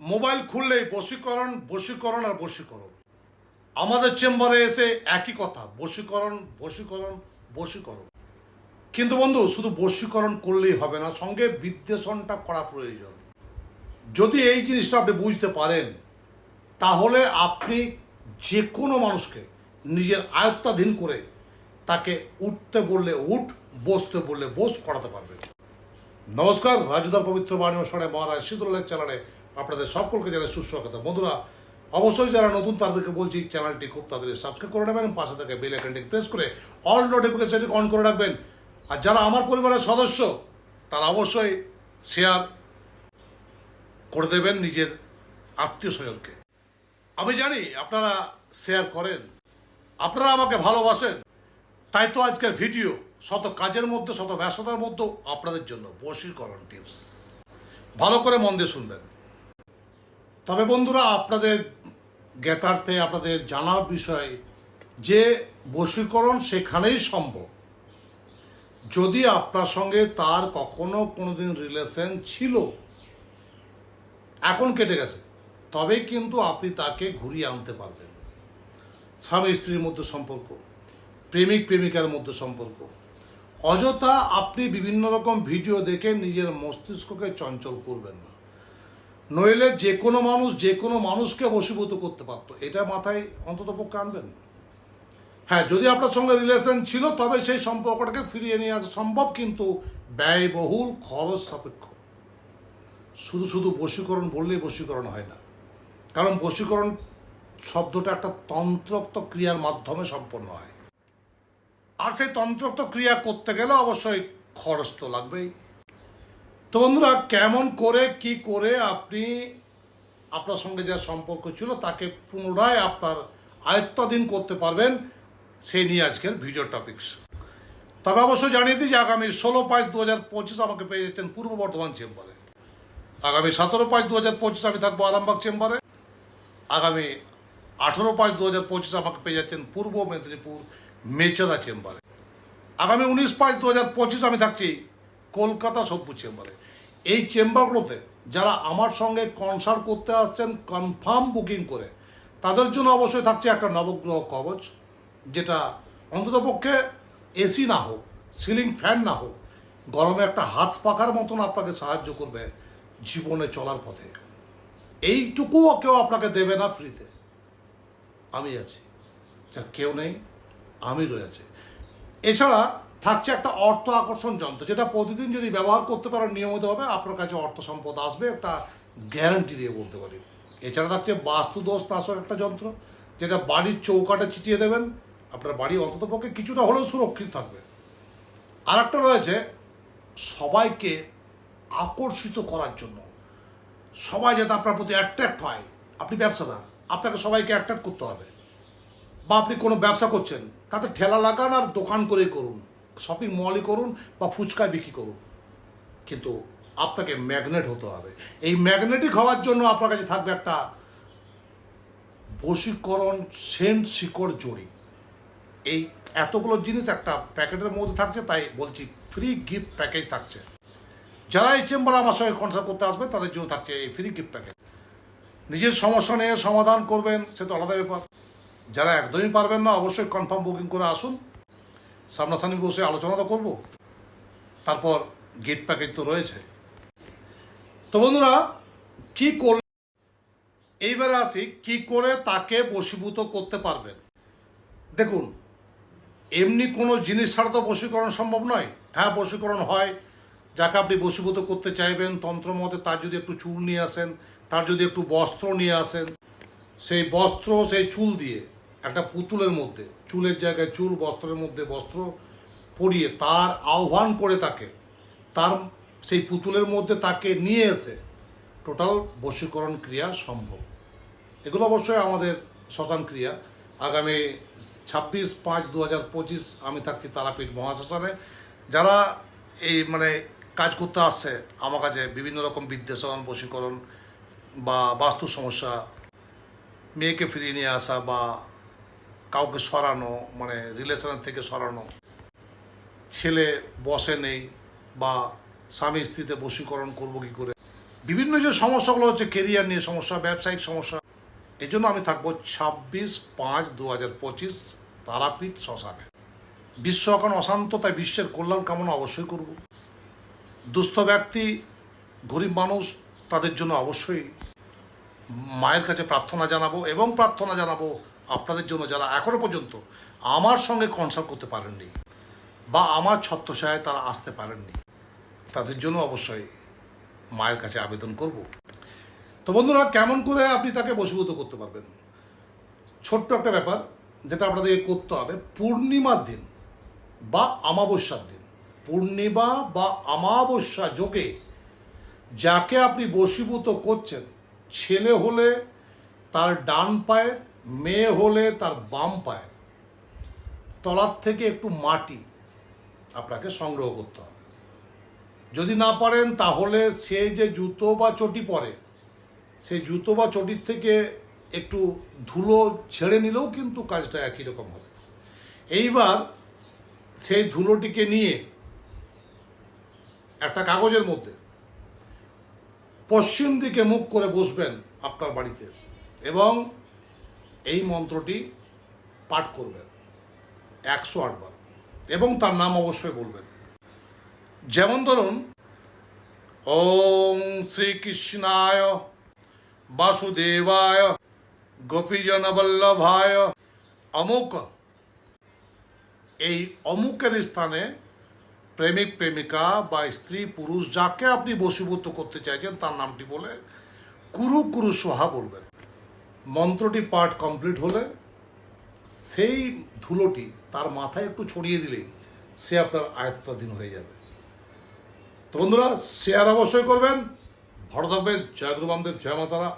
Mobile খুললেই বশীকরণ বশীকরণ আর বশীকরণ। আমাদের চেম্বারে এসে একই কথা, বশীকরণ বশীকরণ বশীকরণ। কিন্তু বন্ধু, শুধু বশীকরণ করলেই হবে না, সঙ্গে বিদ্বেষণটা করা প্রয়োজন। যদি এই জিনিসটা আপনি বুঝতে পারেন, তাহলে আপনি যে কোনো মানুষকে নিজের আয়ত্তাধীন করে তাকে উঠতে বললে উঠ, বসতে বললে বস করাতে পারবেন। নমস্কার, রাজুদার পবিত্র বাণী অনুসারে মহারাজ শীতলের চ্যানেলে আপনাদের সকলকে জানাই সুস্বাগত। বন্ধুরা, অবশ্যই যারা নতুন, তাদেরকে বলছি, চ্যানেলটি খুব তাড়াতাড়ি সাবস্ক্রাইব করে নেবেন পাশে থেকে বেল আইকনটি প্রেস করে অল নোটিফিকেশনটি অন করে রাখবেন। আর যারা আমার পরিবারের সদস্য, তারা অবশ্যই শেয়ার করে দেবেন নিজের আত্মীয় স্বজনকে। আমি জানি আপনারা শেয়ার করেন, আপনারা আমাকে ভালোবাসেন, তাই তো আজকের ভিডিও শত কাজের মধ্যে, শত ব্যস্ততার মধ্যেও আপনাদের জন্য বশীকরণ টিপস ভালো করে মন দিয়ে শুনবেন। তবে বন্ধুরা, আপনাদের জ্ঞাতার্থে, আপনাদের জানার বিষয় যে বশীকরণ সেখানেই সম্ভব। যদি আপনার সঙ্গে তার কখনো কোনোদিন রিলেশন ছিল, এখন কেটে গেছে তবে কিন্তু আপনি তাকে ঘুরিয়ে আনতে পারবেন। স্বামী স্ত্রীর মধ্যে সম্পর্ক, প্রেমিক প্রেমিকার মধ্যে সম্পর্ক। অযথা আপনি বিভিন্ন রকম ভিডিও দেখে নিজের মস্তিষ্ককে চঞ্চল করবেন না। নইলে যে কোনো মানুষ, যে কোনো মানুষকে বশীভূত করতে পারতো। এটা মাথায় অন্তত পক্ষে আনবেন। হ্যাঁ যদি আপনার সঙ্গে রিলেশন ছিল, তবে সেই সম্পর্কটাকে ফিরিয়ে নিয়ে আসা সম্ভব, কিন্তু ব্যয়বহুল, খরচ সাপেক্ষ। শুধু শুধু বশীকরণ বললেই বশীকরণ হয় না। কারণ বশীকরণ শব্দটা একটা তন্ত্রোক্ত ক্রিয়ার মাধ্যমে সম্পন্ন হয়। আর সেই তন্ত্রোক্ত ক্রিয়া করতে গেলে অবশ্যই খরচ তো লাগবেই। তো বন্ধুরা, কেমন করে, কি করে আপনি আপনার সঙ্গে যা সম্পর্ক ছিল, তাকে পুনরায় আপনার আয়ত্তাধীন করতে পারবেন, সেই নিয়ে আজকের ভিডিও টপিক্স। তবে অবশ্যই জানিয়ে দিই যে আগামী ষোলো পাঁচ দু হাজার পঁচিশ আমাকে পেয়ে যাচ্ছেন পূর্ব বর্ধমান চেম্বারে। আগামী সতেরো পাঁচ দু হাজার পঁচিশ আমি থাকব আরামবাগ চেম্বারে। আগামী আঠেরো পাঁচ দু হাজার পঁচিশ আমাকে পেয়ে যাচ্ছেন পূর্ব মেদিনীপুর মেচরা চেম্বারে। আগামী উনিশ পাঁচ দু হাজার পঁচিশ আমি থাকছি কলকাতা সোদপুর চেম্বারে। এই চেম্বারগুলোতে যারা আমার সঙ্গে কনসাল্ট করতে আসছেন কনফার্ম বুকিং করে, তাদের জন্য অবশ্যই থাকছে একটা নবগ্রহ কবচ, যেটা অন্ততপক্ষে এসি না হোক সিলিং ফ্যান না হোক, গরমে একটা হাত পাখার মতন আপনাকে সাহায্য করবে জীবনে চলার পথে। এইটুকুও কেউ আপনাকে দেবে না ফ্রিতে আমি আছি। যার কেউ নেই আমি রয়েছে এছাড়া থাকছে একটা অর্থ আকর্ষণ যন্ত্র, যেটা প্রতিদিন যদি ব্যবহার করতে পারেন নিয়মিতভাবে, আপনার কাছে অর্থ সম্পদ আসবে, একটা গ্যারান্টি দিয়ে বলতে পারি। এছাড়া থাকছে বাস্তুদোষ নাশক একটা যন্ত্র, যেটা বাড়ির চৌকাটে চিটিয়ে দেবেন, আপনার বাড়ি অন্ততপক্ষে কিছুটা হলেও সুরক্ষিত থাকবে। আর একটা রয়েছে, সবাইকে আকর্ষিত করার জন্য। সবাই যাতে আপনার প্রতি অ্যাট্রাক্ট হয়। আপনি ব্যবসাদার, আপনাকে সবাইকে অ্যাট্রাক্ট করতে হবে। বা আপনি কোনো ব্যবসা করছেন, তাতে ঠেলা লাগান আর দোকান করেই করুন। শপিং মলই করুন বা ফুচকায় বিক্রি করুন। কিন্তু আপনাকে ম্যাগনেট হতে হবে। এই ম্যাগনেটিক হওয়ার জন্য আপনার কাছে থাকবে একটা বশীকরণ সেন্ট শিকড় জড়ি। এই এতগুলো জিনিস একটা প্যাকেটের মধ্যে থাকছে, তাই বলছি ফ্রি গিফট প্যাকেজ থাকছে। যারা এই চেম্বারে আমার সঙ্গে কনসাল্ট করতে আসবে, তাদের জন্য থাকছে এই ফ্রি গিফট প্যাকেজ নিজের সমস্যা নিয়ে সমাধান করবেন, সে তো আলাদা ব্যাপার। যারা একদমই পারবেন না, অবশ্যই কনফার্ম বুকিং করে আসুন। সামনাসামনি বসে আলোচনা তো করব। তারপর গেট প্যাকেজ তো রয়েছে। তো বন্ধুরা, কি করলে এইবারে আসি, কি করে তাকে বশীভূত করতে পারবেন? দেখুন, এমনি কোনো জিনিস ছাড়া তো বশীকরণ সম্ভব নয়। হ্যাঁ বশীকরণ হয়। যাকে আপনি বশীভূত করতে চাইবেন তন্ত্র মতে তার যদি একটু চুল নিয়ে আসেন, তার যদি একটু বস্ত্র নিয়ে আসেন, সেই বস্ত্র, সেই চুল দিয়ে একটা পুতুলের মধ্যে চুলের জায়গায় চুল, বস্ত্রের মধ্যে বস্ত্র পরিয়ে তার আহ্বান করে তাকে, তার সেই পুতুলের মধ্যে তাকে নিয়ে এসে টোটাল বশীকরণ ক্রিয়া সম্ভব। এগুলো অবশ্যই আমাদের শ্মশান ক্রিয়া। আগামী ছাব্বিশ পাঁচ দু হাজার পঁচিশ আমি থাকছি তারাপীঠ মহাশ্মশানে। যারা এই মানে কাজ করতে আসছে আমার কাছে বিভিন্ন রকম বিদ্বেষণ, বশীকরণ বা বাস্তু সমস্যা, মেয়েকে ফিরিয়ে নিয়ে আসা বা কাউকে সরানো মানে রিলেশনের থেকে সরানো। ছেলে বসে নেই বা স্বামী স্ত্রীতে বশীকরণ করব কী করে? বিভিন্ন যে সমস্যাগুলো হচ্ছে কেরিয়ার নিয়ে সমস্যা, ব্যবসায়িক সমস্যা এই জন্য আমি থাকব ছাব্বিশ পাঁচ দু হাজার পঁচিশ তারাপীঠ শ্মশানে। বিশ্ব এখন অশান্ত, তাই বিশ্বের কল্যাণ কামনা অবশ্যই করব। দুস্থ ব্যক্তি, গরিব মানুষ, তাদের জন্য অবশ্যই মায়ের কাছে প্রার্থনা জানাব এবং প্রার্থনা জানাব আপনাদের জন্য যারা এখনও পর্যন্ত আমার সঙ্গে কনসাল্ট করতে পারেননি বা আমার ছত্রছায়ায় তারা আসতে পারেননি, তাদের জন্য অবশ্যই মায়ের কাছে আবেদন করব। তো বন্ধুরা, কেমন করে আপনি তাকে বশীভূত করতে পারবেন? ছোট্ট একটা ব্যাপার, যেটা আপনাদেরকে করতে হবে, পূর্ণিমার দিন বা অমাবস্যার দিন, পূর্ণিমা বা অমাবস্যা যোগে যাকে আপনি বশীভূত করছেন ছেলে হলে তার ডান পায়ের, মেয়ে হলে তার বাম পায়ের। তলার থেকে একটু মাটি আপনাকে সংগ্রহ করতে হবে। যদি না পারেন, তাহলে সে যে জুতো বা চটি পরে সেই জুতো বা চটির থেকে একটু ধুলো ছেড়ে নিলেও কিন্তু কাজটা একই রকম হবে। এইবার সেই ধুলোটিকে নিয়ে একটা কাগজের মধ্যে পশ্চিম দিকে মুখ করে বসবেন আপনার বাড়িতে এবং এই মন্ত্রটি পাঠ করবেন একশো আটবার এবং তার নাম অবশ্যই বলবেন। যেমন ধরুন, ওম শ্রীকৃষ্ণায়, বাসুদেবায় গোপীজন বল্লভায় অমুক। এই অমুকের স্থানে প্রেমিক, প্রেমিকা বা স্ত্রী, পুরুষ, যাকে আপনি বশীভূত করতে চাইছেন, তার নামটি বলে কুরু কুরু সোহা বলবেন। মন্ত্রটি পাঠ কমপ্লিট হলে সেই ধুলোটি তার মাথায় একটু ছড়িয়ে দিলেই সে আপনার আয়ত্তাধীন হয়ে যাবে। তো বন্ধুরা, শেয়ার অবশ্যই করবেন। ভালো থাকবেন বামদেব, জয় মাতারা।